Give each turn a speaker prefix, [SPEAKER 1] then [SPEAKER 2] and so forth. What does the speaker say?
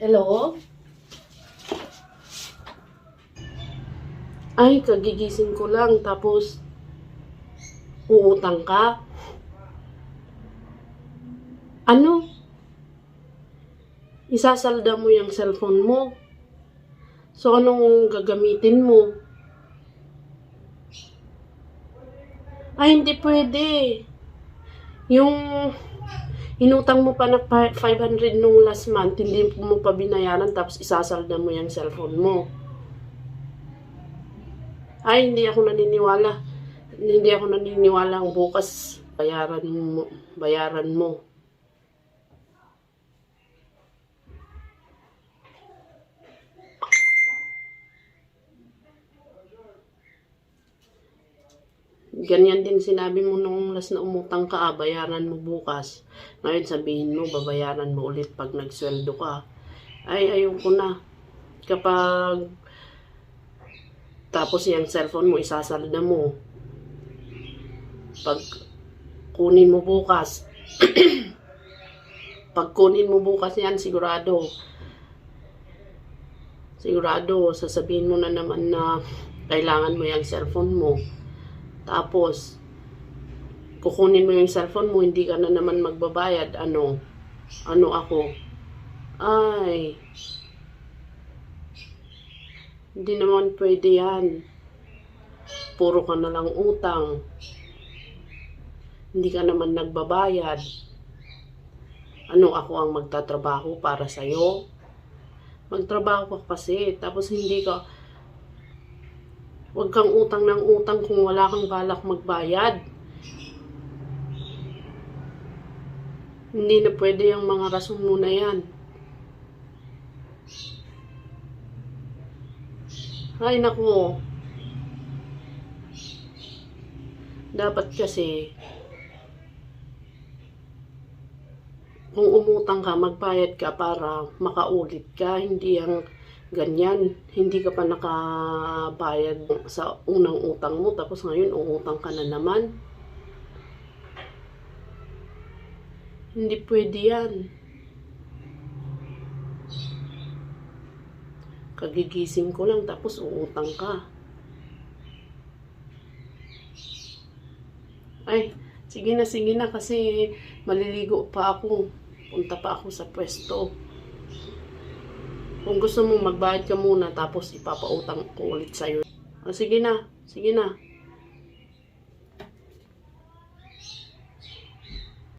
[SPEAKER 1] Hello? Ay, kagigising ko lang. Tapos, uutang ka? Ano? Isasalda mo yung cellphone mo. So, anong gagamitin mo? Ay, hindi pwede. Yung inutang mo pa na pa- 500 nung last month, hindi mo pa binayaran, tapos isasalda mo yung cellphone mo. Ay, hindi ako naniniwala. Hindi ako naniniwala bukas bayaran mo. Bayaran mo. Ganyan din sinabi mo nung last na umutang ka, ah, bayaran mo bukas. Ngayon sabihin mo, babayaran mo ulit pag nagsweldo ka. Ay, ayoko na. Kapag tapos yung cellphone mo, isasalda mo. Pag kunin mo bukas, pag kunin mo bukas yan, sigurado, sigurado, sasabihin mo na naman na kailangan mo yung cellphone mo. Tapos, kukunin mo yung cellphone mo, hindi ka na naman magbabayad. Ano? Ano ako? Ay, hindi naman pwede yan. Puro ka na lang utang. Hindi ka naman nagbabayad. Ano ako ang magtatrabaho para sa'yo? Magtrabaho ka kasi, tapos hindi ka, Huwag kang utang ng utang kung wala kang balak magbayad. Hindi na pwede yung mga rason mo na yan. Ay, naku. Dapat kasi, kung umutang ka, magbayad ka para makaulit ka. Hindi yung ganyan. Hindi ka pa nakabayad sa unang utang mo, tapos ngayon uutang ka na naman. Hindi pwede yan. Kagigising ko lang, tapos uutang ka. Ay, sige na, sige na, kasi maliligo pa ako. Punta pa ako sa pwesto. Kung gusto mo magbayad ka muna tapos ipapautang ko ulit sa'yo. O, sige na, sige na.